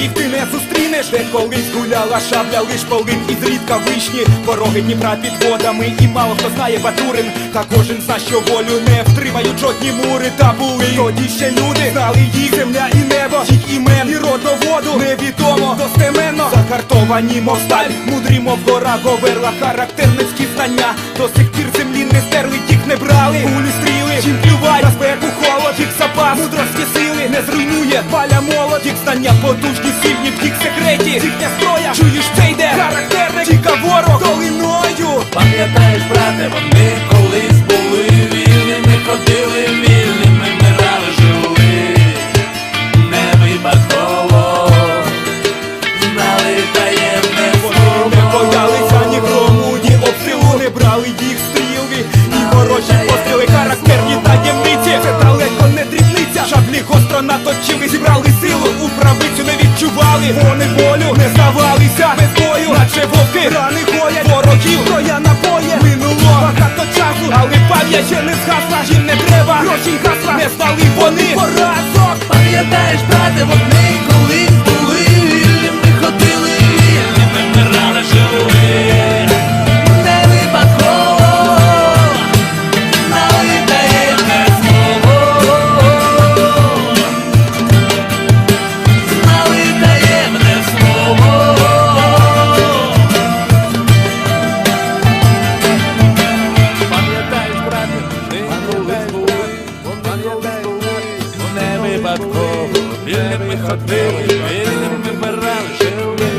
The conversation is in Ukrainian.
їх ти не зустрінеш. Де колись гуляла шабля, лиш полин і зрідка вишні. Пороги Дніпра під водами І мало хто знає Батурин. Та кожен зна, що волю не втримають жодні мури. Та були Тоді ще люди знали їх земля і небо. Їх імен і родоводу невідомо достеменно. Закартовані, мов сталь, мудрі, мов гора Говерла характерницькі знання До сих знання потужні, сильні в їх секреті. Їхня зброя, чуєш це йде Характерник, тіка ворог. Долиною Пам'ятаєш, брате, вони колись були вільними, ходили вільними, вмирали, жили. Не випадково, знали таємне Вони не боялися ні ні обстрілу Не брали їх стрілки. І хороші постріли Характерні таємниці. Це далеко не дрібниця. Шаблі гостро наточили, Вони болю не здавалися без бою. Наче вовки рани ходять Ворогів троя напоє Минуло багато часу Але пам'ять ще не згасла. Їм не треба гроші гасла. Не стали вони. Поразок Пам'ятаєш, брате, вони فكروا بالم برا شوي